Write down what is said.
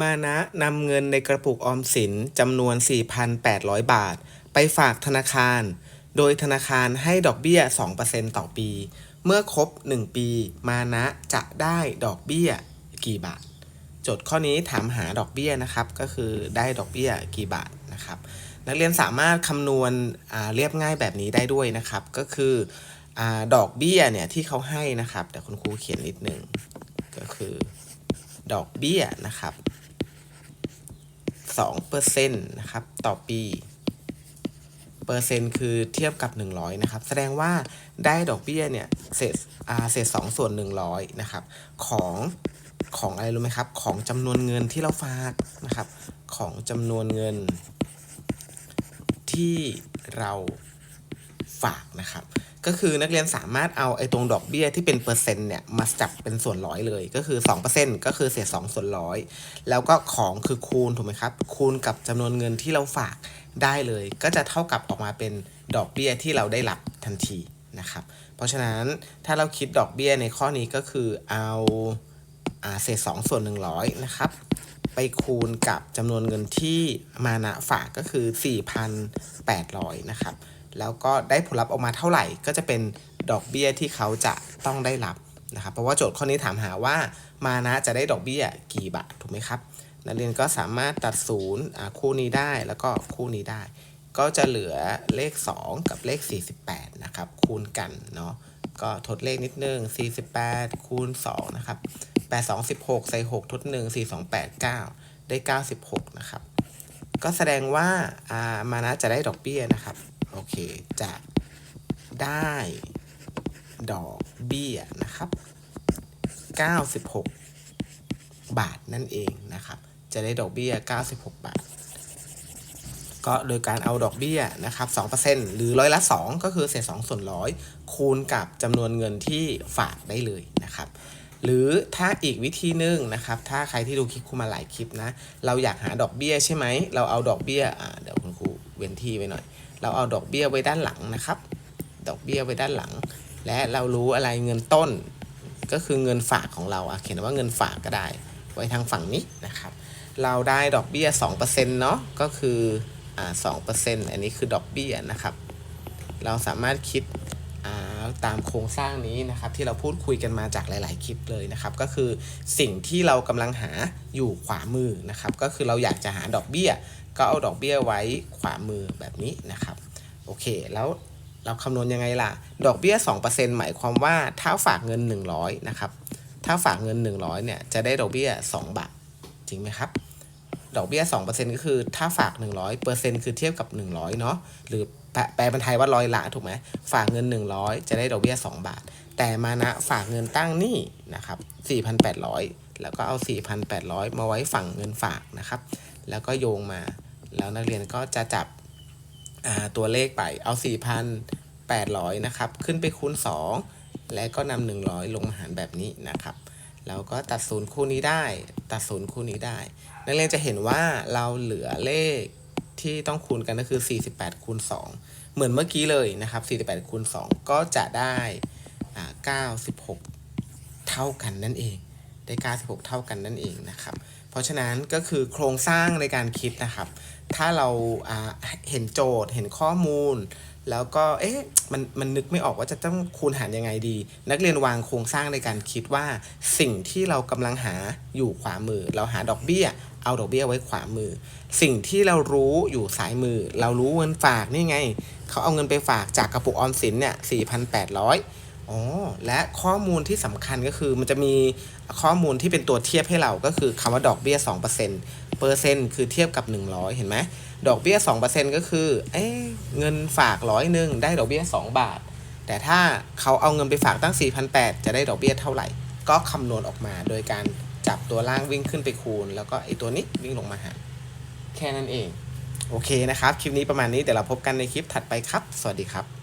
มานะนำเงินในกระปุกออมสินจำนวน 4,800 บาท ไปฝากธนาคาร โดยธนาคารให้ดอกเบี้ย 2%ต่อปี เมื่อครบ 1 ปี มานะจะได้ดอกเบี้ยกี่บาท โจทย์ข้อนี้ถามหาดอกเบี้ยนะครับ ก็คือได้ดอกเบี้ยกี่บาทนะครับ นักเรียนสามารถคำนวณเรียบง่ายแบบนี้ได้ด้วยนะครับ ก็คืออดอกเบี้ยเนี่ยที่เขาให้นะครับ แต่คุณครูเขียนนิดนึงก็คือดอกเบี้ยนะครับ 2%นะครับต่อปี เปอร์เซ็นต์คือเทียบกับ 100นะครับแสดงว่าได้ดอกเบี้ยเนี่ยเศษอ่าเศษ2ส่วน 100นะครับของของอะไรรู้ไหมครับ ของจำนวนเงินที่เราฝากนะครับ ของจำนวนเงินที่เราฝากนะครับ ก็คือนักเรียนสามารถเอาไอ้ตรงดอกเบี้ยที่เป็นเปอร์เซ็นต์เนี่ยมาจับเป็นส่วนร้อยเลย ก็คือ 2%ก็คือเศษ2ส่วนร้อยแล้วก็ของคือคูณถูกไหมครับ คูณกับจำนวนเงินที่เราฝากได้เลย ก็จะเท่ากับออกมาเป็นดอกเบี้ยที่เราได้รับทันทีนะครับ เพราะฉะนั้นถ้าเราคิดดอกเบี้ยในข้อนี้ก็คือเอาอาเศษ2ส่วน100นะครับไปคูณกับจำนวนเงินที่มานะฝากก็คือ 4,800 นะครับ แล้วก็ได้ผลลัพธ์ออกมาเท่าไหร่ ก็จะเป็นดอกเบี้ยที่เขาจะต้องได้รับนะครับ เพราะว่าโจทย์ข้อนี้ถามหาว่ามานะจะได้ดอกเบี้ยกี่บาทถูกไหมครับ นักเรียนก็สามารถตัดศูนย์คู่นี้ได้แล้วก็คู่นี้ได้ ก็จะเหลือเลข 2 กับเลข 48 นะครับ คูณกันเนาะก็ทดเลขนิดนึง 48 คูณ 2 นะครับ 8 2 16 ใส่ 6 ทด 1 4 2 8 9 ได้ 96 นะครับ ก็แสดงว่าอ่ามานะจะได้ดอกเบี้ยนะครับ โอเค จะได้ดอกเบี้ยนะครับ 96 บาทนั่นเองนะครับ จะได้ดอกเบี้ย 96 บาท ก็โดยการเอาดอกเบี้ยนะครับ2%หรือร้อยละ 2 ก็คือเศษ2ส่วนร้อยคูณกับจำนวนเงินที่ฝากได้เลยนะครับหรือถ้าอีกวิธีหนึ่งนะครับ ถ้าใครที่ดูคลิปครูมาหลายคลิปนะ เราอยากหาดอกเบี้ยใช่ไหม เราเอาดอกเบี้ย อ่า เดี๋ยวคุณครู เว้นที่ไว้หน่อย เราเอาดอกเบี้ยไว้ด้านหลังนะครับ ดอกเบี้ยไว้ด้านหลัง และเรารู้อะไรเงินต้น ก็คือเงินฝากของเราเขียนว่าเงินฝากก็ได้ ไว้ทางฝั่งนี้นะครับ เราได้ดอกเบี้ย2%เนาะก็คืออ่า2%อันนี้คือดอกเบี้ยนะครับ เราสามารถคิด ตามโครงสร้างนี้นะครับที่เราพูดคุยกันมาจากหลาย ๆ คลิปเลยนะครับ ก็คือสิ่งที่เรากำลังหาอยู่ขวามือนะครับ ก็คือเราอยากจะหาดอกเบี้ย ก็เอาดอกเบี้ยไว้ขวามือแบบนี้นะครับโอเค แล้วเราคำนวณยังไงล่ะ ดอกเบี้ย 2%หมายความว่าถ้าฝากเงิน 100 นะครับ ถ้าฝากเงิน 100 เนี่ย จะได้ดอกเบี้ย 2 บาท จริงไหมครับ ดอกเบี้ย2%ก็คือถ้าฝาก100เปอร์เซ็นต์คือเทียบกับ100เนาะหรือแปลเป็นไทยว่าร้อยละถูกไหมฝากเงิน100จะได้ดอกเบี้ย2บาท แต่มานะฝากเงินตั้งหนี้นะครับ4,800แล้วก็เอา 4,800 มาไว้ฝั่งเงินฝากนะครับ แล้วก็โยงมา แล้วนักเรียนก็จะจับตัวเลขไป เอา 4,800 นะครับ ขึ้นไปคูณ 2 และก็นำ100 ลงมาหารแบบนี้นะครับ แล้วก็ตัดศูนย์คู่นี้ได้ ตัดศูนย์คู่นี้ได้ นักเรียนจะเห็นว่าเราเหลือเลขที่ต้องคูณกันก็คือ 48คูณ2เหมือนเมื่อกี้เลยนะครับ 48คูณ2ก็จะได้อ่า96 เท่ากันนั่นเอง ได้ 96 เท่ากันนั่นเองนะครับ เพราะฉะนั้นก็คือโครงสร้างในการคิดนะครับ ถ้าเราเห็นโจทย์เห็นข้อมูล แล้วก็เอ๊ะมันมันนึกไม่ออกว่าจะต้องคูณหารยังไงดี นักเรียนวางโครงสร้างในการคิดว่าสิ่งที่เรากำลังหาอยู่ขวามือ เราหาดอกเบี้ย เอาดอกเบี้ยไว้ขวามือ สิ่งที่เรารู้อยู่ซ้ายมือ เรารู้เงินฝากนี่ไง เขาเอาเงินไปฝากจากกระปุกออมสินเนี่ย4,800อ๋อและข้อมูลที่สำคัญก็คือมันจะมีข้อมูลที่เป็นตัวเทียบให้เราก็คือคำว่าดอกเบี้ย2%เปอร์เซ็นต์คือเทียบกับ 100 เห็นไหม ดอกเบี้ย 2%ก็คือ เอ๊เงินฝากร้อยหนึ่งได้ดอกเบี้ย 2 บาท แต่ถ้าเขาเอาเงินไปฝากตั้ง 4,800 จะได้ดอกเบี้ยเท่าไหร่ ก็คำนวณออกมาโดยการจับตัวล่างวิ่งขึ้นไปคูณ แล้วก็ไอตัวนี้วิ่งลงมาหาแค่นั้นเอง โอเคนะครับ คลิปนี้ประมาณนี้เดี๋ยวเราพบกันในคลิปถัดไปครับ สวัสดีครับ